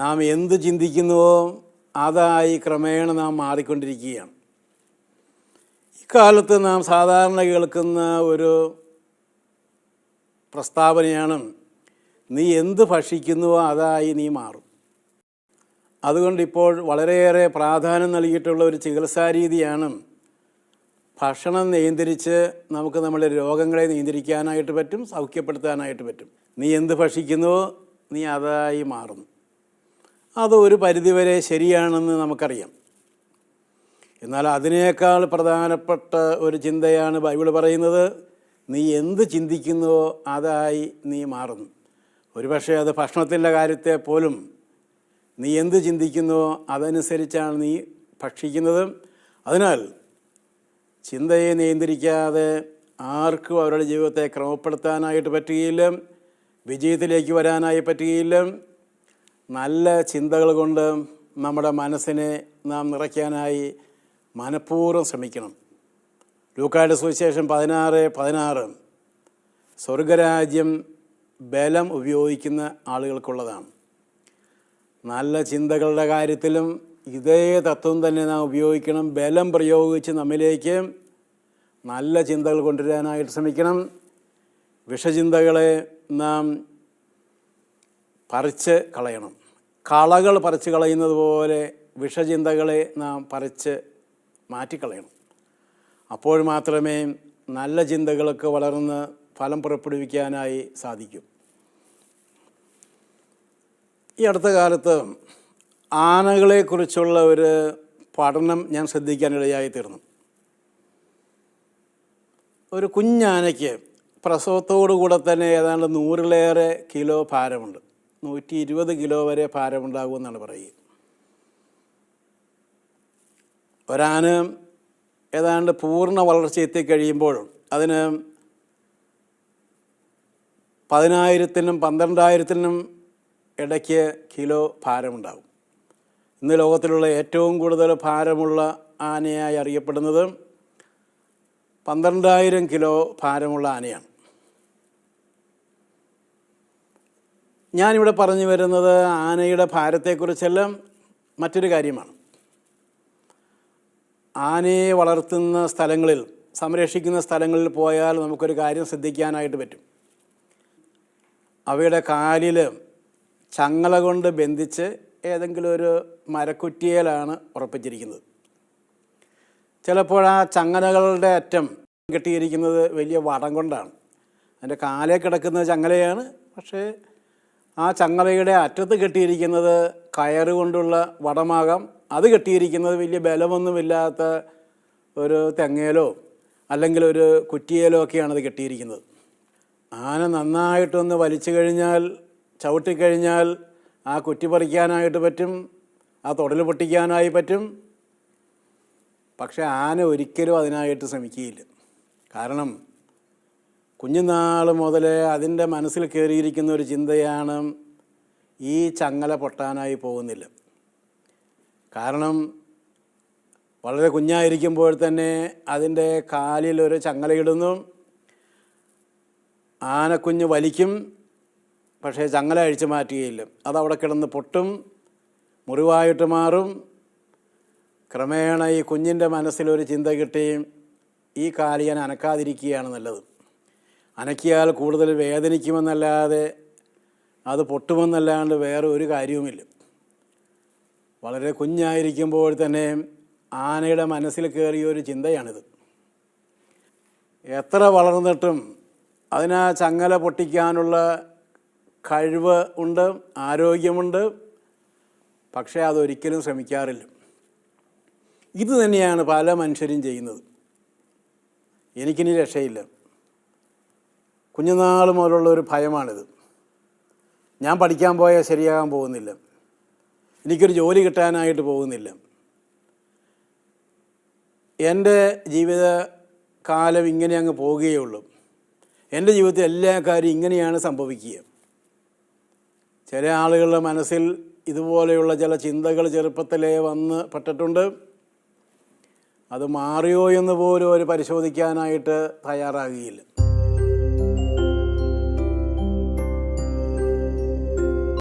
നാം എന്ത് ചിന്തിക്കുന്നുവോ അതായി ക്രമേണ നാം മാറിക്കൊണ്ടിരിക്കുകയാണ്. ഇക്കാലത്ത് നാം സാധാരണ കേൾക്കുന്ന ഒരു പ്രസ്താവനയാണ് നീ എന്ത് ഭക്ഷിക്കുന്നുവോ അതായി നീ മാറും. അതുകൊണ്ട് ഇപ്പോൾ വളരെയേറെ പ്രാധാന്യം നൽകിയിട്ടുള്ള ഒരു ചികിത്സാ രീതിയാണ് ഭക്ഷണം നിയന്ത്രിച്ച് നമുക്ക് നമ്മുടെ രോഗങ്ങളെ നിയന്ത്രിക്കാനായിട്ട് പറ്റും സൗഖ്യപ്പെടുത്താനായിട്ട് പറ്റും. നീ എന്ത് ഭക്ഷിക്കുന്നുവോ നീ അതായി മാറുന്നു അത് ഒരു പരിധിവരെ ശരിയാണെന്ന് നമുക്കറിയാം. എന്നാൽ അതിനേക്കാൾ പ്രധാനപ്പെട്ട ഒരു ചിന്തയാണ് ബൈബിൾ പറയുന്നത്. നീ എന്ത് ചിന്തിക്കുന്നുവോ അതായി നീ മാറുന്നു ഒരുപക്ഷെ അത് ഭക്ഷണത്തിന്റെ കാര്യത്തെ പോലും നീ എന്ത് ചിന്തിക്കുന്നുവോ അതനുസരിച്ചാണ് നീ ഭക്ഷിക്കുന്നത്. അതിനാൽ ചിന്തയെ നിയന്ത്രിക്കാതെ ആർക്കും അവരുടെ ജീവിതത്തെ ക്രമപ്പെടുത്താനായിട്ട് പറ്റുകയില്ല. വിജയത്തിലേക്ക് വരാനായി പറ്റുകയില്ല. നല്ല ചിന്തകൾ കൊണ്ട് നമ്മുടെ മനസ്സിനെ നാം നിറയ്ക്കാനായി മനഃപൂർവം ശ്രമിക്കണം. ലൂക്കായുടെ സുവിശേഷം പതിനാറ് പതിനാറ്. സ്വർഗരാജ്യം ബലം ഉപയോഗിക്കുന്ന ആളുകൾക്കുള്ളതാണ്. നല്ല ചിന്തകളുടെ കാര്യത്തിലും ഇതേ തത്വം തന്നെ നാം ഉപയോഗിക്കണം. ബലം പ്രയോഗിച്ച് നമ്മിലേക്ക് നല്ല ചിന്തകൾ കൊണ്ടുവരാനായിട്ട് ശ്രമിക്കണം. വിഷചിന്തകളെ നാം പറിച്ച് കളയണം. കളകൾ പറിച്ച് കളയുന്നത് പോലെ വിഷചിന്തകളെ നാം പറിച്ച് മാറ്റിക്കളയണം. അപ്പോൾ മാത്രമേ നല്ല ചിന്തകൾക്ക് വളർന്ന് ഫലം പുറപ്പെടുവിക്കാനായി സാധിക്കും. ഈ അടുത്ത കാലത്ത് ആനകളെക്കുറിച്ചുള്ള ഒരു പഠനം ഞാൻ ശ്രദ്ധിക്കാനിടയായി തീർന്നു. ഒരു കുഞ്ഞാനയ്ക്ക് പ്രസവത്തോടുകൂടെ തന്നെ ഏതാണ്ട് നൂറിലേറെ കിലോ ഭാരമുണ്ട്. നൂറ്റി ഇരുപത് കിലോ വരെ ഭാരമുണ്ടാകുമെന്നാണ് പറയുക. ഒരാന് ഏതാണ്ട് പൂർണ വളർച്ച എത്തിക്കഴിയുമ്പോൾ അതിന് പതിനായിരത്തിനും പന്ത്രണ്ടായിരത്തിനും ഇടയ്ക്ക് കിലോ ഭാരമുണ്ടാകും. ഇന്ന് ലോകത്തിലുള്ള ഏറ്റവും കൂടുതൽ ഭാരമുള്ള ആനയായി അറിയപ്പെടുന്നത് പന്ത്രണ്ടായിരം കിലോ ഭാരമുള്ള ആനയാണ്. ഞാനിവിടെ പറഞ്ഞു വരുന്നത് ആനയുടെ ഭാരത്തെക്കുറിച്ചെല്ലാം മറ്റൊരു കാര്യമാണ്. ആനയെ വളർത്തുന്ന സ്ഥലങ്ങളിൽ സംരക്ഷിക്കുന്ന സ്ഥലങ്ങളിൽ പോയാൽ നമുക്കൊരു കാര്യം ശ്രദ്ധിക്കാനായിട്ട് പറ്റും. അവയുടെ കാലിൽ ചങ്ങല കൊണ്ട് ബന്ധിച്ച് ഏതെങ്കിലും ഒരു മരക്കുറ്റിയേലാണ് ഉറപ്പിച്ചിരിക്കുന്നത്. ചിലപ്പോൾ ആ ചങ്ങലകളുടെ അറ്റം കെട്ടിയിരിക്കുന്നത് വലിയ വടം കൊണ്ടാണ്. അതിന്റെ കാലേ കിടക്കുന്ന ചങ്ങലയാണ് പക്ഷേ ആ ചങ്ങലയുടെ അറ്റത്ത് കെട്ടിയിരിക്കുന്നത് കയറ് കൊണ്ടുള്ള വടമാകാം. അത് കെട്ടിയിരിക്കുന്നത് വലിയ ബലമൊന്നുമില്ലാത്ത ഒരു തെങ്ങയിലോ അല്ലെങ്കിൽ ഒരു കുറ്റിയേലോ ഒക്കെയാണ് അത് കെട്ടിയിരിക്കുന്നത്. ആന നന്നായിട്ടൊന്ന് വലിച്ചു കഴിഞ്ഞാൽ ചവിട്ടിക്കഴിഞ്ഞാൽ ആ കുറ്റി പറിക്കാനായിട്ട് പറ്റും ആ തൊടൽ പൊട്ടിക്കാനായി പറ്റും. പക്ഷെ ആന ഒരിക്കലും അതിനായിട്ട് ശ്രമിക്കുകയില്ല. കാരണം കുഞ്ഞുനാൾ മുതലേ അതിന്റെ മനസ്സിൽ കയറിയിരിക്കുന്ന ഒരു ചിന്തയാണ് ഈ ചങ്ങല പൊട്ടാനായി പോകുന്നില്ല. കാരണം വളരെ കുഞ്ഞായിരിക്കുമ്പോൾ തന്നെ അതിന്റെ കാലിൽ ഒരു ചങ്ങലയിടുന്നു. ആനക്കുഞ്ഞ് വലിക്കും പക്ഷേ ചങ്ങല അഴിച്ചു മാറ്റുകയില്ല. അതവിടെ കിടന്ന് പൊട്ടും മുറിവായിട്ട് മാറും. ക്രമേണ ഈ കുഞ്ഞിന്റെ മനസ്സിലൊരു ചിന്ത കിട്ടി ഈ കാൽ ഞാൻ അനക്കാതിരിക്കുകയാണ് നല്ലത്. അനക്കിയാൽ കൂടുതൽ വേദനിക്കുമെന്നല്ലാതെ അത് പൊട്ടുമെന്നല്ലാണ്ട് വേറെ ഒരു കാര്യവുമില്ല. വളരെ കുഞ്ഞായിരിക്കുമ്പോൾ തന്നെ ആനയുടെ മനസ്സിൽ കയറിയ ഒരു ചിന്തയാണിത്. എത്ര വളർന്നിട്ടും അതിനാ ചങ്ങല പൊട്ടിക്കാനുള്ള കഴിവ് ഉണ്ട് ആരോഗ്യമുണ്ട് പക്ഷേ അതൊരിക്കലും ശ്രമിക്കാറില്ല. ഇത് തന്നെയാണ് പല മനുഷ്യരും ചെയ്യുന്നത്. എനിക്കിനി രക്ഷയില്ല. കുഞ്ഞുനാൾ മുതലുള്ള ഒരു ഭയമാണിത്. ഞാൻ പഠിക്കാൻ പോയാൽ ശരിയാകാൻ പോകുന്നില്ല. എനിക്കൊരു ജോലി കിട്ടാനായിട്ട് പോകുന്നില്ല. എന്റെ ജീവിത കാലം ഇങ്ങനെ അങ്ങ് പോവുകയുള്ളൂ എന്റെ ജീവിതത്തിൽ എല്ലാ കാര്യവും ഇങ്ങനെയാണ് സംഭവിക്കുക. ചില ആളുകളുടെ മനസ്സിൽ ഇതുപോലെയുള്ള ചില ചിന്തകൾ ചെറുപ്പത്തിലേ വന്ന് പെട്ടിട്ടുണ്ട്. അത് മാറിയോ എന്ന് പോലും അവർ പരിശോധിക്കാനായിട്ട് തയ്യാറാകുകയില്ല.